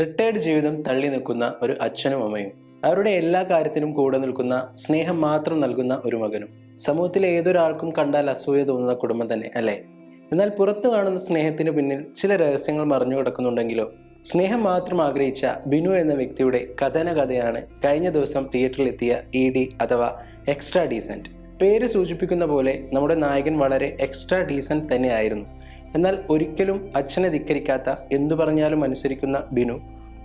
Retired ജീവിതം തള്ളി നിൽക്കുന്ന ഒരു അച്ഛനും അമ്മയും. അവരുടെ എല്ലാ കാര്യത്തിനും കൂടെ നിൽക്കുന്ന സ്നേഹം മാത്രം നൽകുന്ന ഒരു മകനും. സമൂഹത്തിലെ ഏതൊരാൾക്കും കണ്ടാൽ അസൂയ തോന്നുന്ന കുടുംബം തന്നെ അല്ലേ? എന്നാൽ പുറത്തു കാണുന്ന സ്നേഹത്തിന് പിന്നിൽ ചില രഹസ്യങ്ങൾ മറിഞ്ഞു കിടക്കുന്നുണ്ടെങ്കിലോ? സ്നേഹം മാത്രം ആഗ്രഹിച്ച ബിനു എന്ന വ്യക്തിയുടെ കഥന കഥയാണ് കഴിഞ്ഞ ദിവസം തിയേറ്ററിൽ എത്തിയ ഇ ഡി അഥവാ എക്സ്ട്രാ ഡീസന്റ് പേര് സൂചിപ്പിക്കുന്ന പോലെ നമ്മുടെ നായകൻ വളരെ എക്സ്ട്രാ ഡീസന്റ് തന്നെയായിരുന്നു എന്നാൽ ഒരിക്കലും അച്ഛനെ ധിക്കരിക്കാത്ത എന്തു പറഞ്ഞാലും അനുസരിക്കുന്ന ബിനു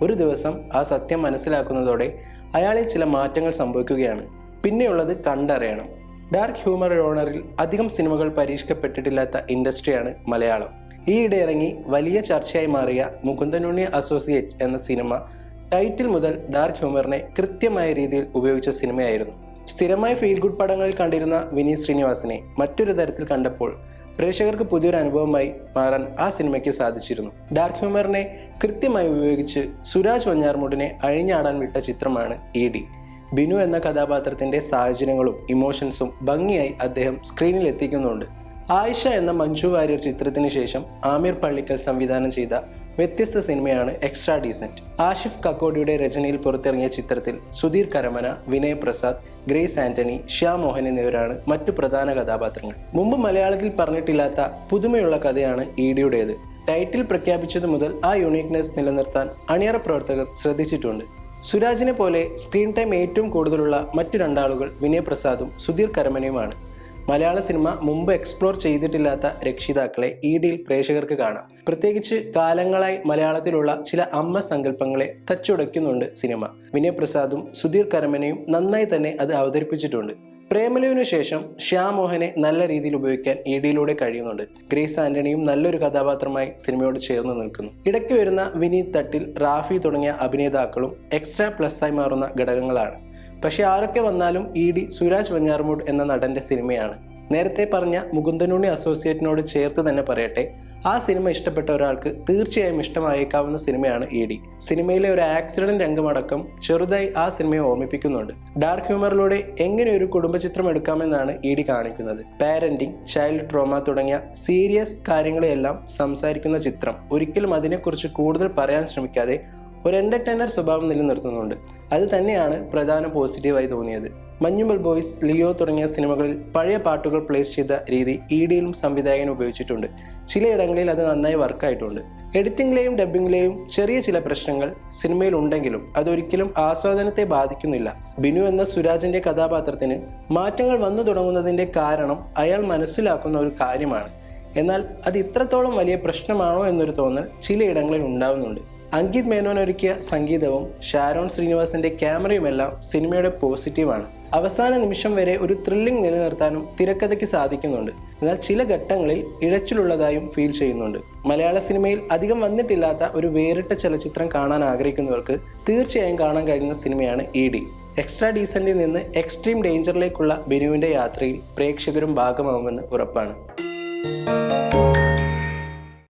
ഒരു ദിവസം ആ സത്യം മനസ്സിലാക്കുന്നതോടെ അയാളിൽ ചില മാറ്റങ്ങൾ സംഭവിക്കുകയാണ്. പിന്നെയുള്ളത് കണ്ടറിയണം. ഡാർക്ക് ഹ്യൂമർ ഓണറിൽ അധികം സിനിമകൾ പരീക്ഷിക്കപ്പെട്ടിട്ടില്ലാത്ത ഇൻഡസ്ട്രിയാണ് മലയാളം. ഈയിടെ ഇറങ്ങി വലിയ ചർച്ചയായി മാറിയ മുകുന്ദനുണ്ണി അസോസിയേറ്റ് എന്ന സിനിമ ടൈറ്റിൽ മുതൽ ഡാർക്ക് ഹ്യൂമറിനെ കൃത്യമായ രീതിയിൽ ഉപയോഗിച്ച സിനിമയായിരുന്നു. സ്ഥിരമായ ഫീൽ ഗുഡ് പടങ്ങളിൽ കണ്ടിരുന്ന വിനീത് ശ്രീനിവാസിനെ മറ്റൊരു തരത്തിൽ കണ്ടപ്പോൾ പ്രേക്ഷകർക്ക് പുതിയൊരു അനുഭവമായി മാറാൻ ആ സിനിമയ്ക്ക് സാധിച്ചിരുന്നു. ഡാർക്ക് ഹ്യൂമറിനെ കൃത്യമായി ഉപയോഗിച്ച് സുരാജ് വഞ്ഞാർമുടിനെ അഴിഞ്ഞാടാൻ വിട്ട ചിത്രമാണ് ഇ ഡി. ബിനു എന്ന കഥാപാത്രത്തിന്റെ സാഹചര്യങ്ങളും ഇമോഷൻസും ഭംഗിയായി അദ്ദേഹം സ്ക്രീനിൽ എത്തിക്കുന്നുണ്ട്. ആയിഷ എന്ന മഞ്ജു വാര്യർ ചിത്രത്തിന് ശേഷം ആമിർ പള്ളിക്കൽ സംവിധാനം ചെയ്ത വ്യത്യസ്ത സിനിമയാണ് എക്സ്ട്രാ ഡീസന്റ് ആഷിഫ് കക്കോടിയുടെ രചനയിൽ പുറത്തിറങ്ങിയ ചിത്രത്തിൽ സുധീർ കരമന വിനയ് പ്രസാദ് ഗ്രേസ് ആന്റണി ഷ്യാ മോഹൻ എന്നിവരാണ് മറ്റു പ്രധാന കഥാപാത്രങ്ങൾ. മുമ്പ് മലയാളത്തിൽ പറഞ്ഞിട്ടില്ലാത്ത പുതുമയുള്ള കഥയാണ് ഇഡിയുടേത് ടൈറ്റിൽ പ്രഖ്യാപിച്ചതു മുതൽ ആ യുണീക്നെസ് നിലനിർത്താൻ അണിയറ പ്രവർത്തകർ ശ്രദ്ധിച്ചിട്ടുണ്ട്. സുരാജിനെ പോലെ സ്ക്രീൻ ടൈം ഏറ്റവും കൂടുതലുള്ള മറ്റു രണ്ടാളുകൾ വിനയ് പ്രസാദും സുധീർ കരമനയുമാണ്. മലയാള സിനിമ മുമ്പ് എക്സ്പ്ലോർ ചെയ്തിട്ടില്ലാത്ത രക്ഷിതാക്കളെ ഈ ഡിയിൽ പ്രേക്ഷകർക്ക് കാണാം. പ്രത്യേകിച്ച് കാലങ്ങളായി മലയാളത്തിലുള്ള ചില അമ്മ സങ്കല്പങ്ങളെ തച്ചുടയ്ക്കുന്നുണ്ട് സിനിമ. വിനയപ്രസാദും സുധീർ കരമനയും നന്നായി തന്നെ അത് അവതരിപ്പിച്ചിട്ടുണ്ട്. പ്രേമലുവിനു ശേഷം ശ്യാമോഹനെ നല്ല രീതിയിൽ ഉപയോഗിക്കാൻ ഇ ഡിയിലൂടെ കഴിയുന്നുണ്ട്. ഗ്രേസ് ആന്റണിയും നല്ലൊരു കഥാപാത്രമായി സിനിമയോട് ചേർന്ന് നിൽക്കുന്നു. ഇടയ്ക്ക് വരുന്ന വിനീത് തട്ടിൽ റാഫി തുടങ്ങിയ അഭിനേതാക്കളും എക്സ്ട്രാ പ്ലസ് ആയി മാറുന്ന ഘടകങ്ങളാണ്. പക്ഷെ ആരൊക്കെ വന്നാലും ഇ ഡി സുരാജ് വഞ്ഞാർമൂട് എന്ന നടന്റെ സിനിമയാണ്. നേരത്തെ പറഞ്ഞ മുകുന്ദനുണ്ണി അസോസിയേറ്റിനോട് ചേർത്ത് തന്നെ പറയട്ടെ ആ സിനിമ ഇഷ്ടപ്പെട്ട ഒരാൾക്ക് തീർച്ചയായും ഇഷ്ടമായേക്കാവുന്ന സിനിമയാണ് ഇ ഡി. സിനിമയിലെ ഒരു ആക്സിഡന്റ് രംഗമടക്കം ചെറുതായി ആ സിനിമയെ ഓർമ്മിപ്പിക്കുന്നുണ്ട്. ഡാർക്ക് ഹ്യൂമറിലൂടെ എങ്ങനെ ഒരു കുടുംബചിത്രം എടുക്കാമെന്നാണ് ഇ ഡി കാണിക്കുന്നത്. പാരന്റിങ് ചൈൽഡ് ട്രോമ തുടങ്ങിയ സീരിയസ് കാര്യങ്ങളെയെല്ലാം സംസാരിക്കുന്ന ചിത്രം. ഒരിക്കലും അതിനെക്കുറിച്ച് കൂടുതൽ പറയാൻ ശ്രമിക്കാതെ ഒരു എന്റർടൈനർ സ്വഭാവം നിലനിർത്തുന്നുണ്ട്. അത് തന്നെയാണ് പ്രധാന പോസിറ്റീവായി തോന്നിയത്. മഞ്ഞുമൽ ബോയ്സ് ലിയോ തുടങ്ങിയ സിനിമകളിൽ പഴയ പാട്ടുകൾ പ്ലേസ് ചെയ്ത രീതി ഇ ഡിയിലും സംവിധായകൻ ഉപയോഗിച്ചിട്ടുണ്ട്. ചിലയിടങ്ങളിൽ അത് നന്നായി വർക്കായിട്ടുണ്ട് എഡിറ്റിംഗിലെയും ഡബിങ്ങിലെയും ചെറിയ ചില പ്രശ്നങ്ങൾ സിനിമയിൽ ഉണ്ടെങ്കിലും അതൊരിക്കലും ആസ്വാദനത്തെ ബാധിക്കുന്നില്ല. ബിനു എന്ന സുരാജിന്റെ കഥാപാത്രത്തിന് മാറ്റങ്ങൾ വന്നു തുടങ്ങുന്നതിന്റെ കാരണം അയാൾ മനസ്സിലാക്കുന്ന ഒരു കാര്യമാണ്. എന്നാൽ അത് ഇത്രത്തോളം വലിയ പ്രശ്നമാണോ എന്നൊരു തോന്നൽ ചിലയിടങ്ങളിൽ ഉണ്ടാവുന്നുണ്ട്. അങ്കിത് മേനോൻ ഒരുക്കിയ സംഗീതവും ഷാരോൺ ശ്രീനിവാസിന്റെ ക്യാമറയുമെല്ലാം സിനിമയുടെ പോസിറ്റീവാണ് അവസാന നിമിഷം വരെ ഒരു ത്രില്ലിംഗ് നിലനിർത്താനും തിരക്കഥയ്ക്ക് സാധിക്കുന്നുണ്ട്. എന്നാൽ ചില ഘട്ടങ്ങളിൽ ഇഴച്ചിലുള്ളതായും ഫീൽ ചെയ്യുന്നുണ്ട്. മലയാള സിനിമയിൽ അധികം വന്നിട്ടില്ലാത്ത ഒരു വേറിട്ട ചലച്ചിത്രം കാണാൻ ആഗ്രഹിക്കുന്നവർക്ക് തീർച്ചയായും കാണാൻ കഴിയുന്ന സിനിമയാണ് ഇ ഡി എക്സ്ട്രാ ഡീസന്റിൽ നിന്ന് എക്സ്ട്രീം ഡേഞ്ചറിലേക്കുള്ള ബിനുവിന്റെ യാത്രയിൽ പ്രേക്ഷകരും ഭാഗമാകുമെന്ന് ഉറപ്പാണ്.